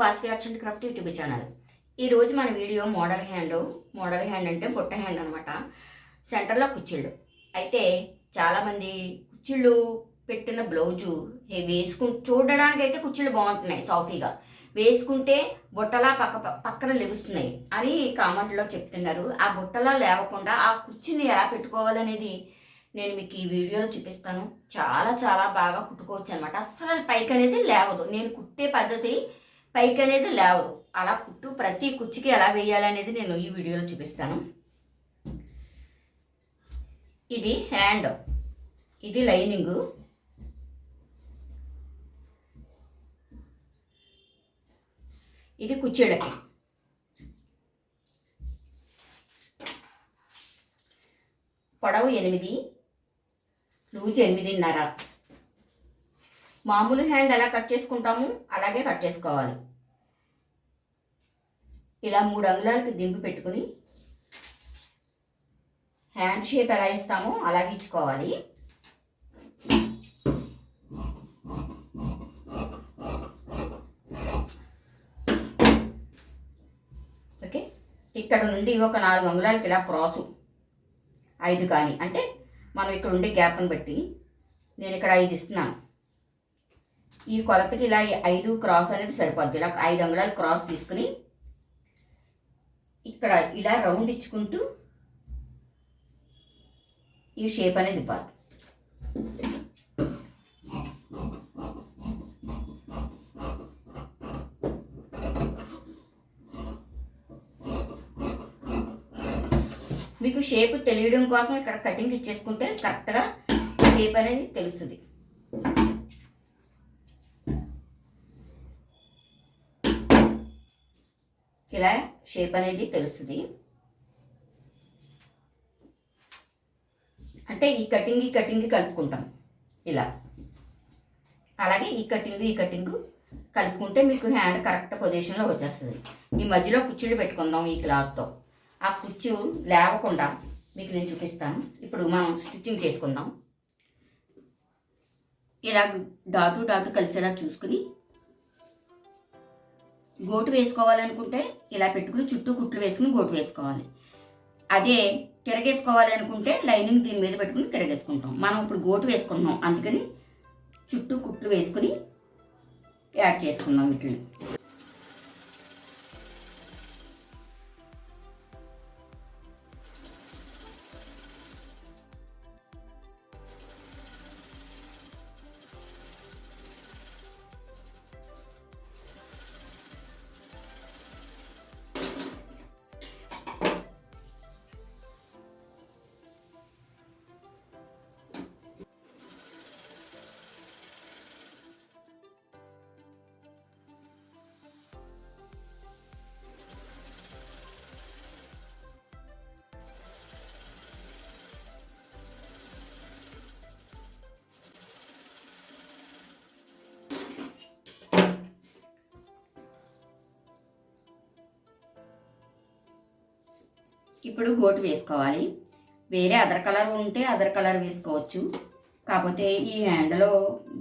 వాస్పి arts and craft YouTube channel. ఈరోజు మన video model hand. Model hand అంటే బుట్ట హ్యాండ్ అనమాట సెంటర్లో కుచ్చిళ్ళు. అయితే చాలామంది కుచ్చిళ్ళు పెట్టిన బ్లౌజు వేసుకుని వేసుకు చూడడానికి అయితే కుచ్చిళ్ళు బాగుంటున్నాయి సాఫీగా. వేసుకుంటే బుట్టలా పక్క పక్కన లెగుస్తున్నాయి అని కామెంట్లో చెప్తున్నారు. ఆ బుట్టలా లేవకుండా ఆ కుర్చీని ఎలా పెట్టుకోవాలనేది నేను మీకు ఈ వీడియోలో చూపిస్తాను. చాలా చాలా బాగా కుట్టుకోవచ్చు అనమాట అస్సలు పైకి అనేది లేవదు. నేను కుట్టే పద్ధతి పైకి అనేది లేవదు. అలా కుట్టు ప్రతి కుర్చీకి ఎలా వేయాలి అనేది నేను ఈ వీడియోలో చూపిస్తాను. ఇది హ్యాండ్. ఇది లైనింగు. ఇది కుర్చీళ్ళకి పొడవు ఎనిమిది. లూజ్ ఎనిమిదిన్నర. మామూలు హ్యాండ్ ఎలా కట్ చేసుకుంటాము అలాగే కట్ చేసుకోవాలి. ఇలా మూడు అంగుళాలకి దింపు పెట్టుకుని హ్యాండ్ షేప్ ఎలా ఇస్తామో అలాగే ఇచ్చుకోవాలి. ఓకే? ఇక్కడ నుండి ఒక నాలుగు అంగుళాలకి ఇలా క్రాసు ఐదు కానీ అంటే మనం ఇక్కడ ఉండే గ్యాప్ని బట్టి నేను ఇక్కడ ఐదు ఇస్తున్నాను. ఈ కొలతకి ఇలా ఐదు క్రాస్ అనేది సరిపోద్ది. ఇలా ఐదు అంగుళాలు క్రాస్ తీసుకుని ఇక్కడ ఇలా రౌండ్ ఇచ్చుకుంటూ ఈ షేప్ అనేది ఇవ్వాలి. మీకు షేప్ తెలియడం కోసం ఇక్కడ కటింగ్ ఇచ్చేసుకుంటే కరెక్ట్గా షేప్ అనేది తెలుస్తుంది ఇలా షేప్ అనేది తెలుస్తుంది. అంటే ఈ కటింగ్ ఈ కటింగ్ కలుపుకుంటాం. ఇలా. అలాగే ఈ కటింగ్ ఈ కటింగ్ కలుపుకుంటే మీకు హ్యాండ్ కరెక్ట్ పొజిషన్లో వచ్చేస్తుంది. ఈ మధ్యలో కుర్చీలు పెట్టుకుందాం ఈ క్లాత్తో. ఆ కుర్చీ లేవకుండా మీకు నేను చూపిస్తాను. ఇప్పుడు మనం స్టిచ్చింగ్ చేసుకుందాం. ఇలా డాటు డాటు కలిసేలా చూసుకుని గోటు వేసుకోవాలనుకుంటే ఇలా పెట్టుకుని చుట్టూ కుట్లు వేసుకుని గోటు వేసుకోవాలి. అదే తిరగేసుకోవాలి అనుకుంటే లైనింగ్ దీని మీద పెట్టుకుని తిరగేసుకుంటాం. మనం ఇప్పుడు గోటు వేసుకుంటున్నాం అందుకని చుట్టూ కుట్లు వేసుకుని యాడ్ చేసుకుందాం వీటిని. ఇప్పుడు గోటు వేసుకోవాలి. వేరే అదర్ కలర్ ఉంటే అదర్ కలర్ వేసుకోవచ్చు. కాకపోతే ఈ హ్యాండ్లో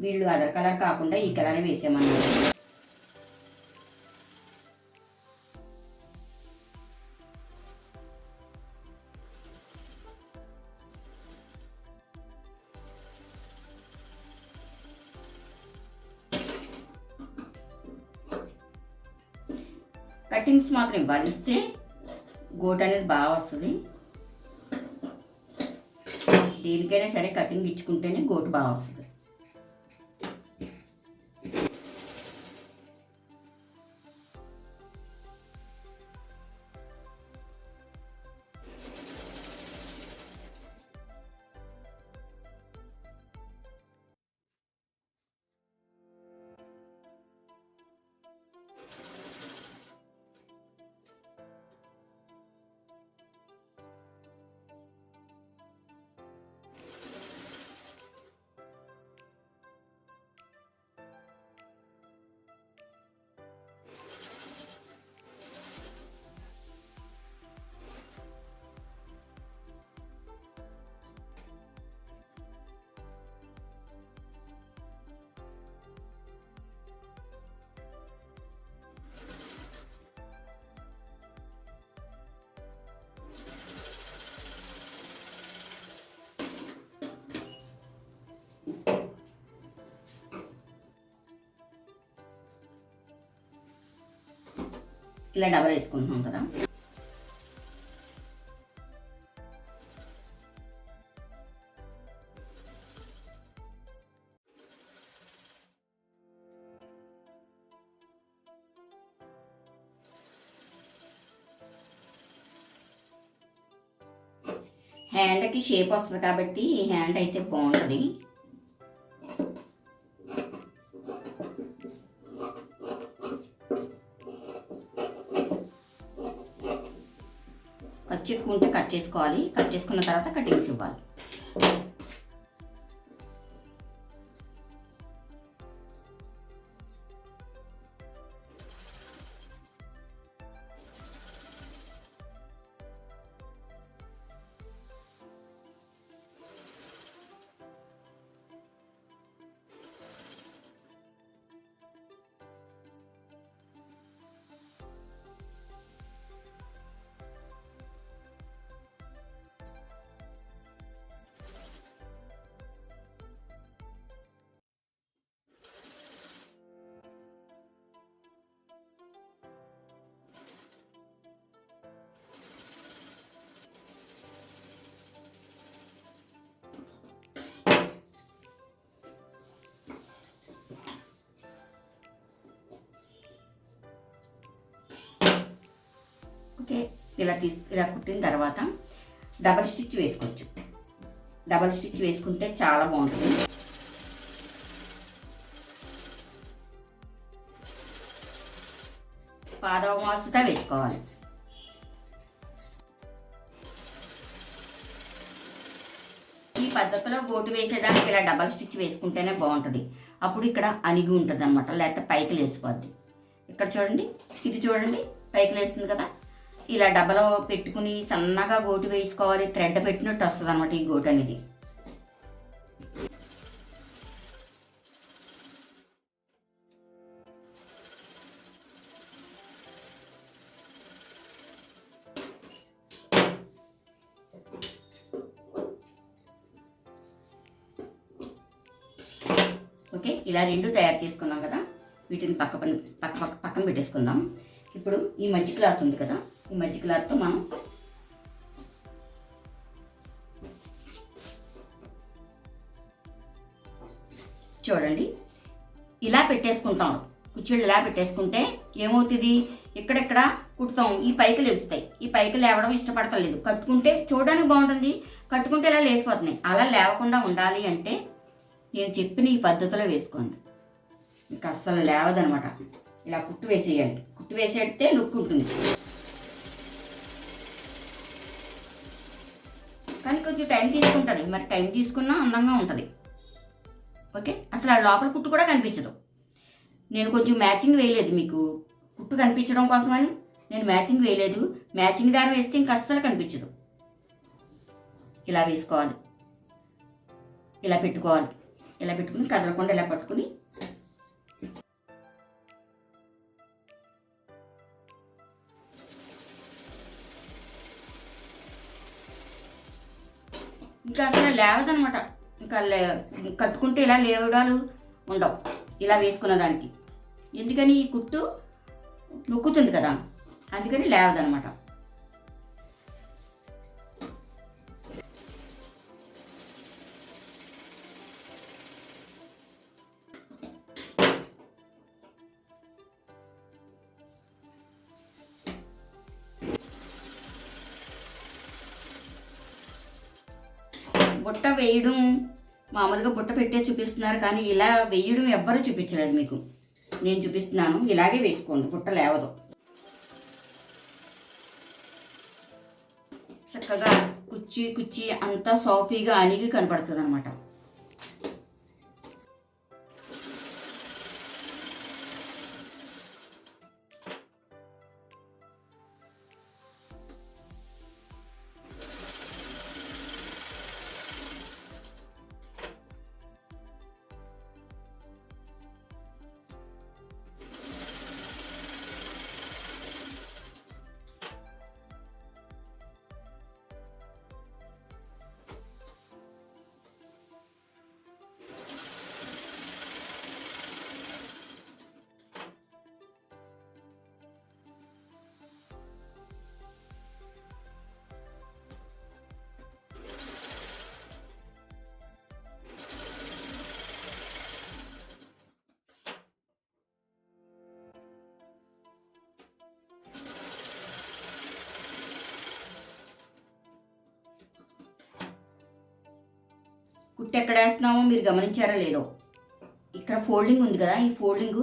వీళ్ళు అదర్ కలర్ కాకుండా ఈ కలర్ వేసామన్నారు కటింగ్స్ మాత్రం ఇవ్వాలి. గోట అనేది బాగా వస్తుంది. దేనికైనా సరే కటింగ్ ఇచ్చుకుంటేనే గోటు బాగా వస్తుంది. ఇలా డబల్ వేసుకుంటున్నాం కదా. హ్యాండ్కి షేప్ వస్తుంది కాబట్టి ఈ హ్యాండ్ అయితే బాగుంటుంది. ఖర్చు ఉంటే కట్ చేసుకోవాలి. కట్ చేసుకున్న తర్వాత కటింగ్స్ ఇవ్వాలి. ఓకే. ఇలా తీసు ఇలా కుట్టిన తర్వాత డబల్ స్టిచ్ వేసుకోవచ్చు. డబల్ స్టిచ్ వేసుకుంటే చాలా బాగుంటుంది. పాదవ మాసుగా వేసుకోవాలి. ఈ పద్ధతిలో గోటు వేసేదానికి ఇలా డబల్ స్టిచ్ వేసుకుంటేనే బాగుంటుంది. అప్పుడు ఇక్కడ అణిగి ఉంటుంది అనమాట లేకపోతే పైకి లేసిపోద్ది ఇక్కడ చూడండి. ఇది చూడండి. పైకి లేస్తుంది కదా. ఇలా డబ్బలో పెట్టుకుని సన్నగా గోటు వేసుకోవాలి థ్రెడ్ పెట్టినట్టు వస్తుంది అనమాట ఈ గోటు అనేది. ఓకే ఇలా రెండు తయారు చేసుకున్నాం కదా. వీటిని పక్క పక్క పక్క పక్కన పెట్టేసుకుందాం. ఇప్పుడు ఈ మంచి క్లాత్ ఉంది కదా ఈ మజ్జి క్లాత్తో మనం చూడండి. ఇలా పెట్టేసుకుంటాం. కుచ్చిళ్ళు ఇలా పెట్టేసుకుంటే ఏమవుతుంది? ఇక్కడెక్కడ కుడతాం? ఈ పైకి లేస్తాయి ఈ పైకి లేవడం ఇష్టపడతలేదు కట్టుకుంటే చూడడానికి బాగుంటుంది. కట్టుకుంటే ఇలా లేసిపోతున్నాయి అలా లేవకుండా ఉండాలి అంటే నేను చెప్పిన ఈ పద్ధతిలో వేసుకోండి. ఇంకా అస్సలు లేవదనమాట. ఇలా కుట్టు వేసేయాలి కుట్టు వేసేస్తే నొక్కుంటుంది. కొంచెం టైం తీసుకుంటుంది. మరి టైం తీసుకున్నా అందంగా ఉంటుంది. ఓకే? అసలు ఆ లోపల కుట్టు కూడా కనిపించదు. నేను కొంచెం మ్యాచింగ్ వేయలేదు మీకు. కుట్టు కనిపించడం కోసమని నేను మ్యాచింగ్ వేయలేదు. మ్యాచింగ్ దారం వేస్తే ఇంక అస్సలు కనిపించదు. ఇలా వేసుకోవాలి. ఇలా పెట్టుకోవాలి. ఇలా పెట్టుకుని కదలకుండా ఇలా పట్టుకుని ఇంకా అసలు లేవదనమాట. ఇంకా లే కట్టుకుంటే ఇలా లేవడాలు ఉండవు. ఇలా వేసుకున్న దానికి. ఎందుకని ఈ కుట్టు నొక్కుతుంది కదా. అందుకని లేవదనమాట. బుట్ట వేయడం మామూలుగా బుట్ట పెట్టే చూపిస్తున్నారు కానీ ఇలా వేయడం ఎవ్వరూ చూపించలేదు మీకు. నేను చూపిస్తున్నాను ఇలాగే వేసుకోండి బుట్ట లేవదు. చక్కగా కుచ్చి కుచ్చి అంతా సాఫీగా అణిగి కనపడుతుంది అనమాట కుట్టు ఎక్కడ వేస్తున్నామో మీరు గమనించారా లేదో. ఇక్కడ ఫోల్డింగ్ ఉంది కదా ఈ ఫోల్డింగ్.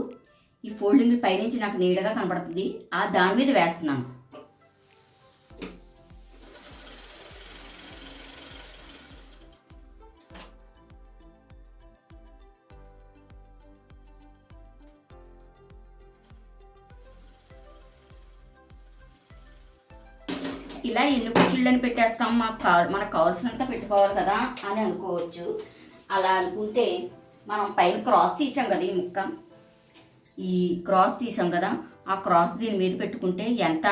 ఈ ఫోల్డింగ్ పైనుంచి నాకు నీడగా కనబడుతుంది ఆ దాని మీద వేస్తున్నాను. ఇలా ఎన్నుకు కుర్చీళ్ళని పెట్టేస్తాం మాకు కావ మనకు కావాల్సినంత పెట్టుకోవాలి కదా అని అనుకోవచ్చు. అలా అనుకుంటే మనం పైన క్రాస్ తీసాం కదా ఈ ముక్క. ఈ క్రాస్ తీసాం కదా ఆ క్రాస్ దీని మీద పెట్టుకుంటే ఎంత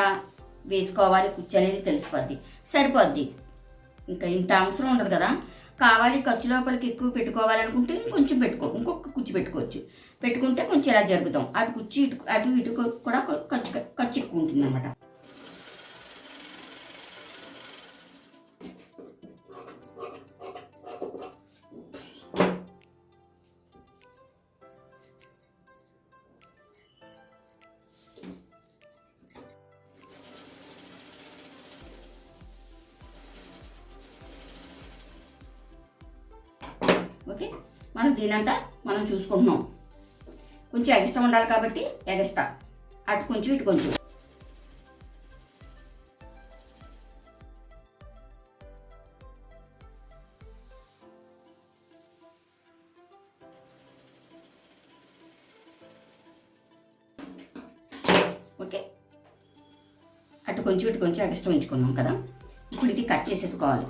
వేసుకోవాలి కుర్చీ అనేది తెలిసిపోద్ది. సరిపోద్ది. ఇంకా ఇంత అవసరం ఉండదు కదా. కావాలి ఖర్చు లోపలికి ఎక్కువ పెట్టుకోవాలనుకుంటే ఇంకొంచెం పెట్టుకో ఇంకొక కుర్చీ పెట్టుకోవచ్చు. పెట్టుకుంటే కొంచెం ఇలా జరుగుతాం. అటు కుర్చీ ఇటు అటు ఇటు కూడా ఖర్చు ఖర్చు ఎక్కువ ఉంటుంది అనమాట మనం దీనంతా మనం చూసుకుంటున్నాం. కొంచెం ఎగస్ట్రా ఉండాలి కాబట్టి ఎగస్ట్రా. అటు కొంచెం ఇటు కొంచెం. ఓకే. అటు కొంచెం ఇటు కొంచెం ఎగస్ట్రా ఉంచుకున్నాం కదా. ఇప్పుడు ఇది కట్ చేసేసుకోవాలి.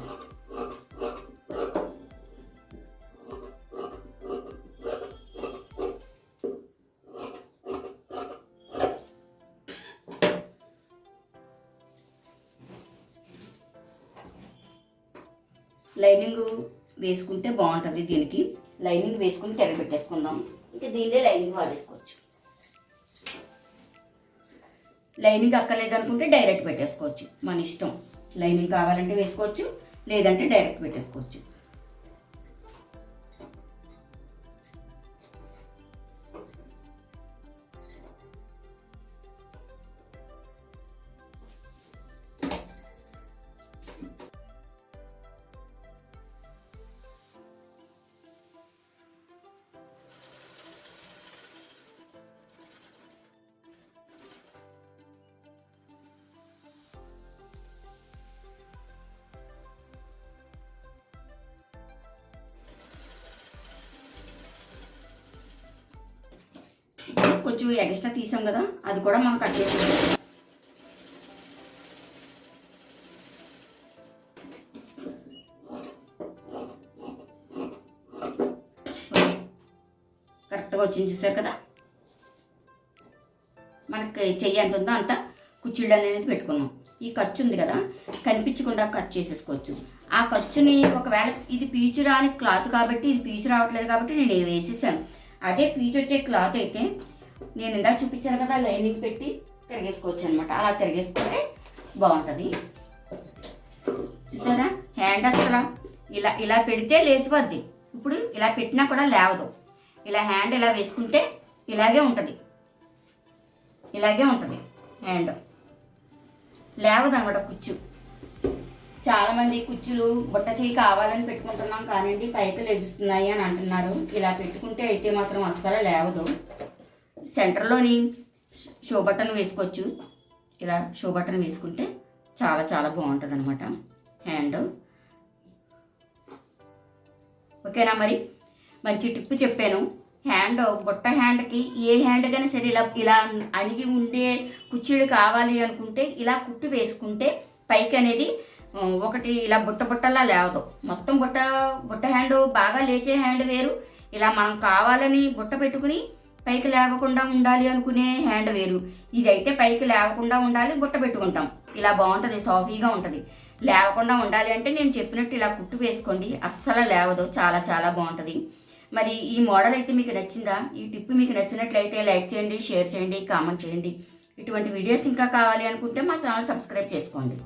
వేసుకుంటే బాగుంటుంది దీనికి. లైనింగ్ వేసుకుని తెర పెట్టేసుకుందాం. ఇంకా దీనిలో లైనింగ్ వాడేసుకోవచ్చు. లైనింగ్ అక్కర్లేదు అనుకుంటే డైరెక్ట్ పెట్టేసుకోవచ్చు. మన ఇష్టం. లైనింగ్ కావాలంటే వేసుకోవచ్చు లేదంటే డైరెక్ట్ పెట్టేసుకోవచ్చు. కొంచెం ఎక్స్ట్రా తీసాం కదా అది కూడా మనం కట్ చేసేది కరెక్ట్గా వచ్చింది చూసారు కదా? మనకి చెయ్యి ఎంత ఉందో అంత కుచ్చిళ్ళు అనేది పెట్టుకున్నాం. ఈ ఖర్చు ఉంది కదా కనిపించకుండా కట్ చేసేసుకోవచ్చు. ఆ ఖర్చుని ఒకవేళ ఇది పీచు రాని క్లాత్ కాబట్టి ఇది పీచు రావట్లేదు కాబట్టి నేను వేసేసాను. అదే పీచు వచ్చే క్లాత్ అయితే నేను ఇందాక చూపించాను కదా లైనింగ్ పెట్టి తిరిగేసుకోవచ్చు అనమాట అలా తిరిగేసుకుంటే బాగుంటుంది. చూసారా? హ్యాండ్ అసలు ఇలా ఇలా పెడితే లేచిపోద్ది. ఇప్పుడు ఇలా పెట్టినా కూడా లేవదు. ఇలా హ్యాండ్ ఇలా వేసుకుంటే ఇలాగే ఉంటుంది. ఇలాగే ఉంటుంది హ్యాండ్. లేవదు అనమాట కుచ్చు. చాలామంది కుచ్చులు బుట్ట చేయి కావాలని పెట్టుకుంటున్నాం కానివ్వండి పైకి లెగుస్తున్నాయి అని అంటున్నారు. ఇలా పెట్టుకుంటే అయితే మాత్రం అస్సలు లేవదు. సెంటర్లోని షో బటన్ వేసుకోవచ్చు. ఇలా షో బటన్ వేసుకుంటే చాలా చాలా బాగుంటుంది అనమాట హ్యాండ్ ఓకేనా మరి? మంచి టిప్ చెప్పాను. హ్యాండ్ బుట్ట హ్యాండ్కి ఏ హ్యాండ్ కానీ సరే ఇలా ఇలా అణిగి ఉండే కుర్చీలు కావాలి అనుకుంటే ఇలా కుట్టు వేసుకుంటే పైకి అనేది ఒకటి ఇలా బుట్ట బుట్టలా లేవదు. మొత్తం బుట్ట బుట్ట హ్యాండ్ బాగా లేచే హ్యాండ్ వేరు. ఇలా మనం కావాలని బుట్ట పెట్టుకుని పైకి లేవకుండా ఉండాలి అనుకునే హ్యాండ్ వేరు ఇదైతే పైకి లేవకుండా ఉండాలి బుట్ట పెట్టుకుంటాం. ఇలా బాగుంటుంది సాఫీగా ఉంటుంది. లేవకుండా ఉండాలి అంటే నేను చెప్పినట్టు ఇలా కుట్టు వేసుకోండి అస్సలు లేవదు చాలా చాలా బాగుంటుంది. మరి ఈ మోడల్ అయితే మీకు నచ్చిందా? ఈ టిప్ మీకు నచ్చినట్లయితే లైక్ చేయండి షేర్ చేయండి కామెంట్ చేయండి. ఇటువంటి వీడియోస్ ఇంకా కావాలి అనుకుంటే మా ఛానల్ సబ్స్క్రైబ్ చేసుకోండి.